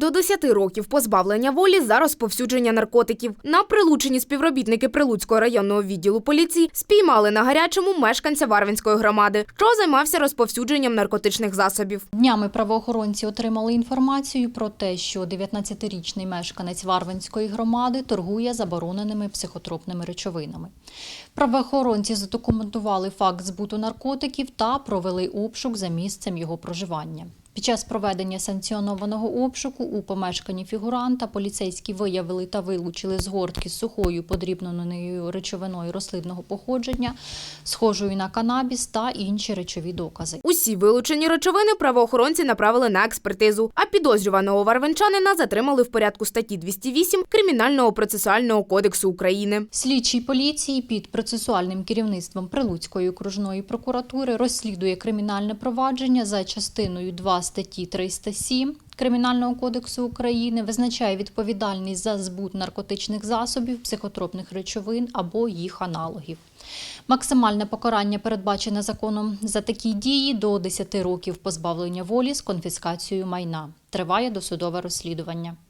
До 10 років позбавлення волі за розповсюдження наркотиків. На прилучені співробітники Прилуцького районного відділу поліції спіймали на гарячому мешканця Варвинської громади, що займався розповсюдженням наркотичних засобів. Днями правоохоронці отримали інформацію про те, що 19-річний мешканець Варвинської громади торгує забороненими психотропними речовинами. Правоохоронці задокументували факт збуту наркотиків та провели обшук за місцем його проживання. Під час проведення санкціонованого обшуку у помешканні фігуранта поліцейські виявили та вилучили згортки з сухою подрібненою речовиною рослинного походження, схожою на канабіс та інші речові докази. Усі вилучені речовини правоохоронці направили на експертизу, а підозрюваного варвинчанина затримали в порядку статті 208 Кримінального процесуального кодексу України. Слідчий поліції під процесуальним керівництвом Прилуцької окружної прокуратури розслідує кримінальне провадження за частиною 2 статті 307 Кримінального кодексу України, визначає відповідальність за збут наркотичних засобів, психотропних речовин або їх аналогів. Максимальне покарання передбачене законом за такі дії до 10 років позбавлення волі з конфіскацією майна. Триває досудове розслідування.